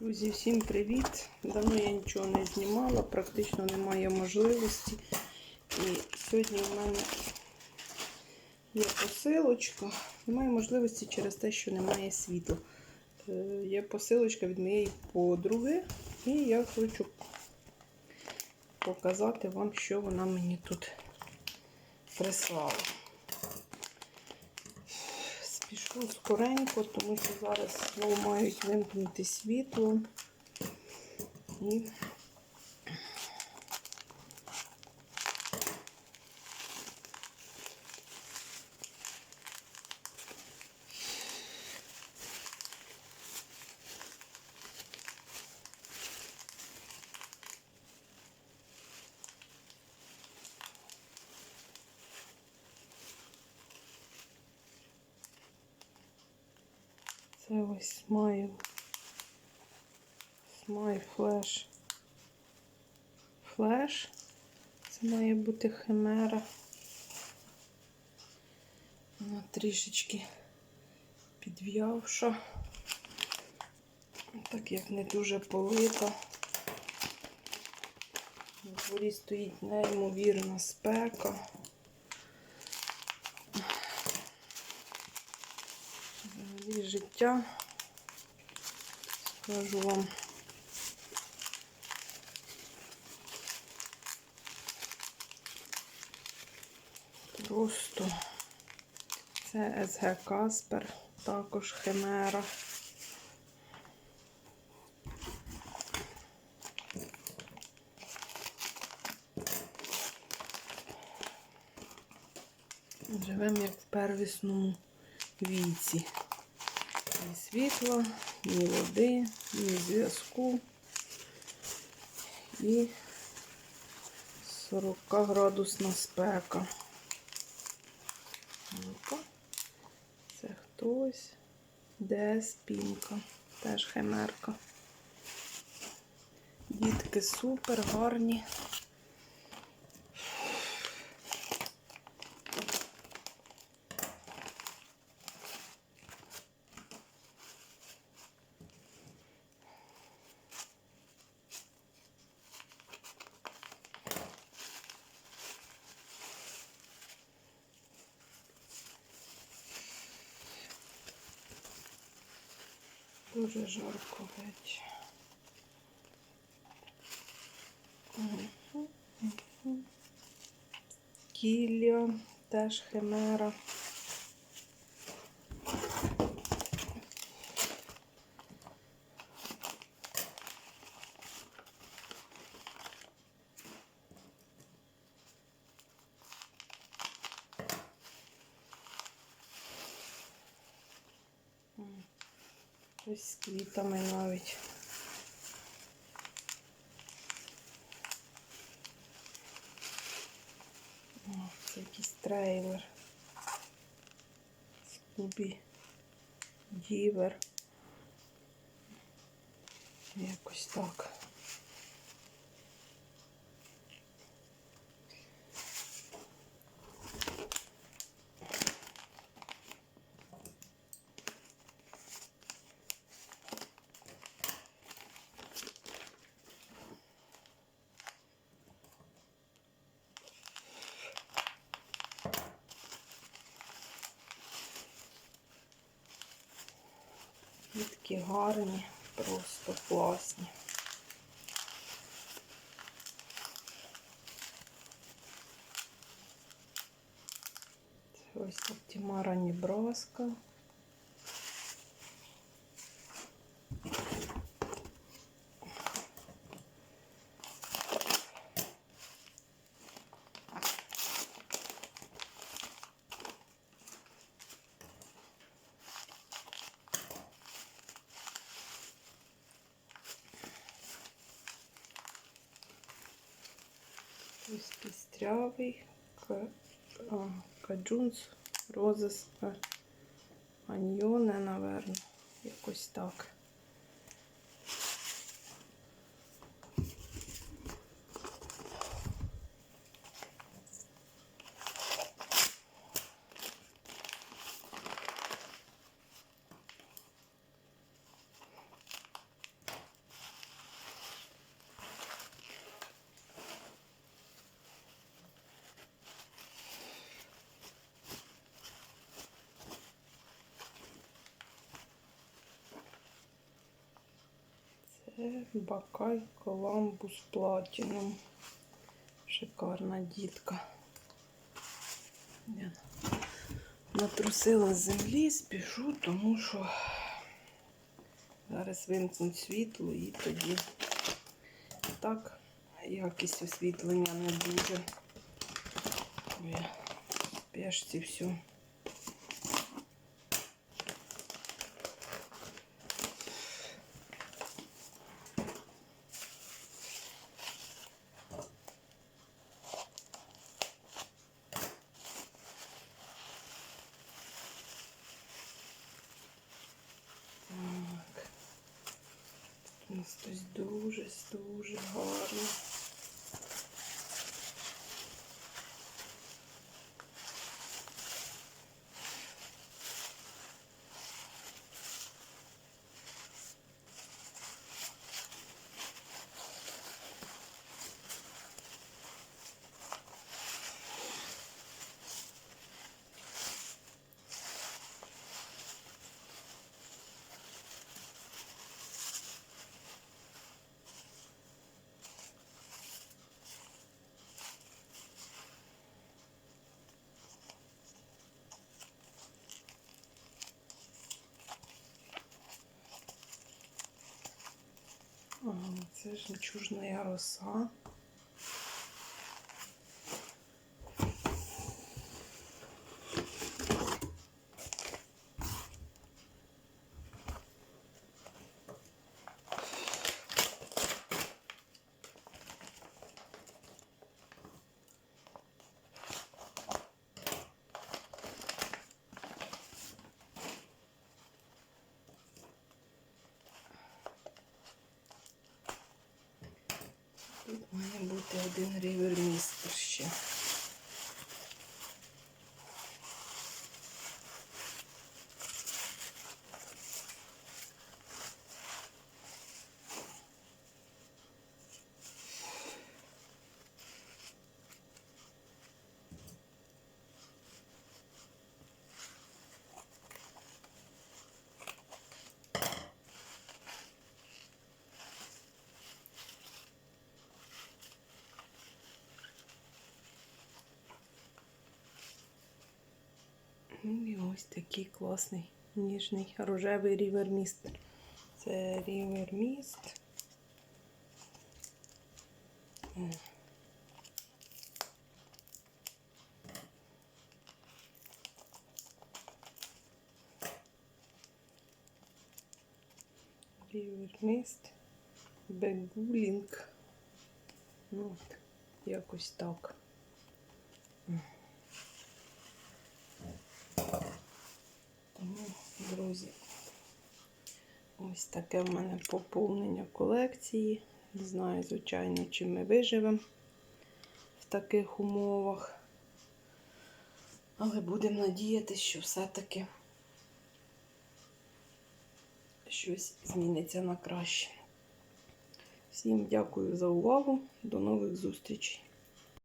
Друзі, всім привіт! Давно я нічого не знімала, практично немає можливості. І сьогодні в мене є посилочка. Немає можливості через те, що немає світла. Е, Є посилочка від моєї подруги, і я хочу показати вам, що вона мені тут прислала. Спішу скоренько, тому що зараз знову мають вимкнути світло. І це ось смайл. Смайл флеш. Флеш. Це має бути химера. Вона трішечки підв'явша. Так як не дуже полита. На дворі стоїть неймовірна спека. Взагалі життя. Скажу вам. Просто це СГ Каспер, також Химера. Живемо як в первісному віці. Ні світла, ні води, ні зв'язку. І 40 градусна спека. Це хтось. Де спінка. Теж химерка. Дітки супер гарні. Дуже жарко геть. Кілля, теж химера. Ось з квітами навіть. О, це якийсь трейлер. Скубі Дівер. Якось так. І такі гарні, просто класні. Ось Оптімара Небраска. Ось пістрявий каджунс, розис, а, аньйоне, наверно, якось так. Це Бакай Коламбус Платінум. Шикарна дітка. Я натрусила землі, спішу, тому що зараз вимкнуть світло і тоді так якість освітлення не дуже. Бо Я в спешці У нас хтось дуже, дуже гарно. Це жемчужна роса. Тут має бути один рівермістер ще. Ну і ось такий класний ніжний рожевий ріверміст. Це ріверміст. Ріверміст. Бегулінг. Ну, от, якось так. Тому, друзі, ось таке в мене поповнення колекції. Не знаю, звичайно, чи ми виживемо в таких умовах. Але будемо надіятися, що все-таки щось зміниться на краще. Всім дякую за увагу. До нових зустрічей!